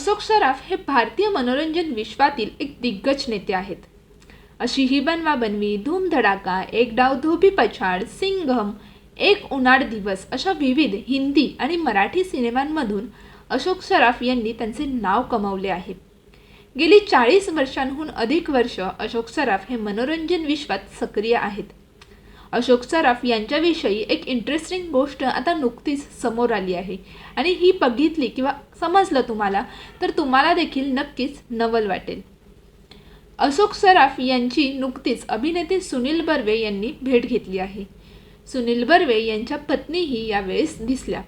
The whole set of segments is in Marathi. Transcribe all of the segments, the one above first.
अशोक सराफ हे भारतीय मनोरंजन विश्वातील एक दिग्गज नेते आहेत. अशी ही बनवा बनवी धूम धडाका एक डाव धोबी पछाड सिंघम एक उन्हाळ दिवस अशा विविध हिंदी आणि मराठी सिनेमांमधून अशोक सराफ यांनी त्यांचे नाव कमावले आहे. गेली चाळीस वर्षांहून अधिक वर्ष अशोक सराफ हे मनोरंजन विश्वात सक्रिय आहेत. अशोक सराफ यांच्याविषयी एक इंटरेस्टिंग गोष्ट आता नुकतीच समोर आली आहे. आणि ही बघितली किंवा समजलं तुम्हाला तर तुम्हाला देखील नक्कीच नवल वाटेल. अशोक सराफ यांची नुकतीच अभिनेते सुनील बर्वे यांनी भेट घेतली आहे. सुनील बर्वे यांच्या पत्नीही यावेळेस दिसल्या.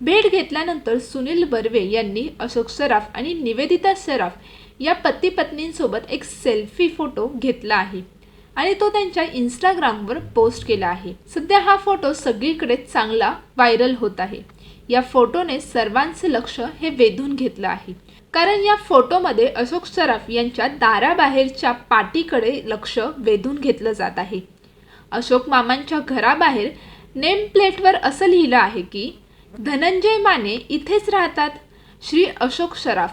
भेट घेतल्यानंतर सुनील बर्वे यांनी अशोक सराफ आणि निवेदिता सराफ या पती पत्नींसोबत एक सेल्फी फोटो घेतला आहे. आणि तो त्यांच्या इंस्टाग्रामवर पोस्ट केला आहे. सध्या हा फोटो सगळीकडे चांगला व्हायरल होत आहे. या फोटोने सर्वांचं लक्ष हे वेधून घेतलं आहे. कारण या फोटोमध्ये अशोक सराफ यांच्या दाराबाहेरच्या पाटीकडे लक्ष वेधून घेतलं जात आहे. अशोक मामांच्या घराबाहेर नेम प्लेटवर असं लिहिलं आहे की धनंजय माने इथेच राहतात. श्री अशोक सराफ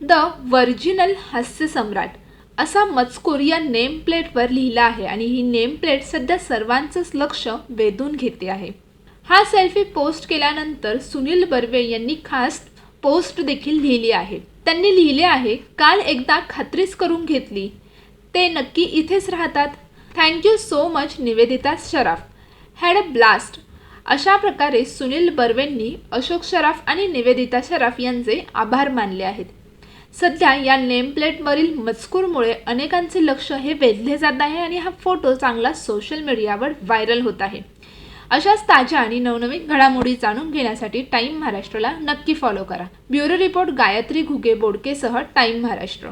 द वर्जिनल हास्य सम्राट. असा मजकूर या नेम प्लेटवर लिहिला आहे आणि ही नेम प्लेट सध्या सर्वांचंच लक्ष वेधून घेते आहे. हा सेल्फी पोस्ट केल्यानंतर सुनील बर्वे यांनी खास पोस्ट देखील लिहिली आहे. त्यांनी लिहिले आहे काल एकदा खात्रीच करून घेतली. ते नक्की इथेच राहतात. Thank you so much Nivedita Saraf. Had a blast. अशा प्रकारे सुनील बर्वेंनी अशोक शराफ आणि निवेदिता शराफ यांचे आभार मानले आहेत. सध्या या नेमप्लेटवरील मजकूरमुळे अनेकांचे लक्ष हे वेधले जात आहे आणि हा फोटो चांगला सोशल मीडियावर व्हायरल होत आहे. अशाच ताज्या आणि नवनवीन घडामोडी जाणून घेण्यासाठी टाईम महाराष्ट्राला नक्की फॉलो करा. ब्युरो रिपोर्ट गायत्री घुगे बोडकेसह टाईम महाराष्ट्र.